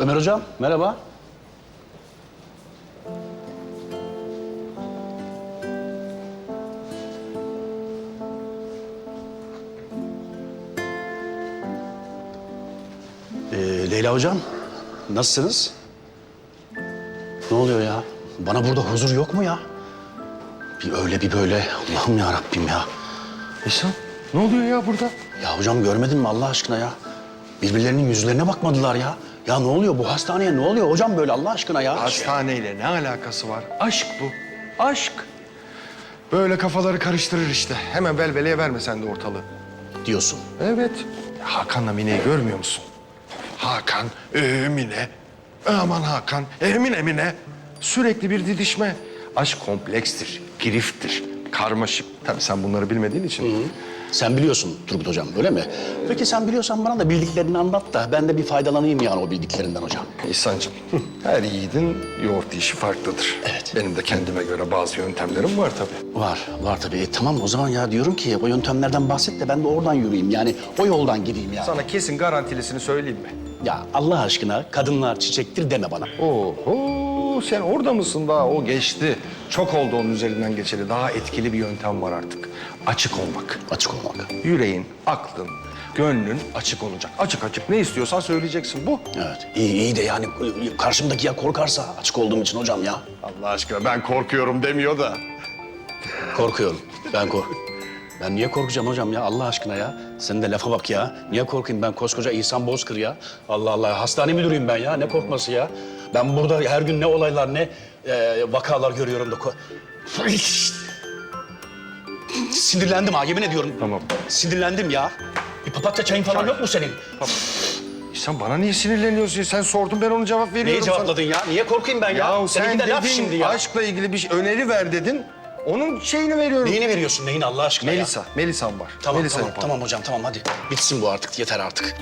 Ömer hocam merhaba. Ee, Leyla hocam nasılsınız? Ne oluyor ya? Bana burada huzur yok mu ya? Bir öyle bir böyle. Allah'ım ya Rabbim ya. İhsan ne oluyor ya burada? Ya hocam görmedin mi Allah aşkına ya? Birbirlerinin yüzlerine bakmadılar ya. Ya ne oluyor bu hastaneye ne oluyor hocam böyle Allah aşkına ya? Hastaneyle ne alakası var? Aşk bu. Aşk. Böyle kafaları karıştırır işte. Hemen velveleye verme sen de ortalığı. Diyorsun. Evet. Hakan'la Mine'yi görmüyor musun? Hakan, ee, Mine. Aman Hakan, Emine Mine. Sürekli bir didişme. Aşk komplekstir, giriftir, karmaşık. Tabii sen bunları bilmediğin için. Sen biliyorsun Turgut hocam öyle mi? Peki sen biliyorsan bana da bildiklerini anlat da ben de bir faydalanayım yani o bildiklerinden hocam. İhsan'cığım, her yiğidin yoğurt işi farklıdır. Evet. Benim de kendime göre bazı yöntemlerim var tabii. Var, var tabii. E, tamam o zaman ya diyorum ki o yöntemlerden bahset de ben de oradan yürüyeyim. Yani o yoldan gideyim yani. Sana kesin garantilisini söyleyeyim mi? Ya Allah aşkına kadınlar çiçektir deme bana. Oho, sen orada mısın daha? O geçti. Çok oldu onun üzerinden geçeli. Daha etkili bir yöntem var artık. Açık olmak. Açık olmak. Yüreğin, aklın, gönlün açık olacak. Açık açık ne istiyorsan söyleyeceksin bu. Evet. İyi iyi de yani karşımdaki ya korkarsa açık olduğum için hocam ya. Allah aşkına ben korkuyorum demiyor da. Korkuyorum. Ben kork. Ben niye korkacağım hocam ya Allah aşkına ya? Senin de lafa bak ya. Niye korkayım ben koskoca İhsan Bozkır ya? Allah Allah hastane müdürüyüm ben ya. Ne korkması ya? Ben burada her gün ne olaylar ne e, vakalar görüyorum da... ko- Sinirlendim ha yemin ediyorum. Tamam. Sinirlendim ya. Bir papatya çayın falan yok mu senin? Sen bana niye sinirleniyorsun? Sen sordun ben onu cevap veriyorum Neyi sana. cevapladın ya? Niye korkayım ben ya? Ya sen Seninki de laf dedin şimdi ya. aşkla ilgili bir şey, öneri ver dedin. Onun şeyini veriyorum. Neyini veriyorsun neyini Allah aşkına ya? Melisa, Melisa'm var. Tamam Melisa tamam yapalım. tamam hocam tamam hadi. Bitsin bu artık yeter artık.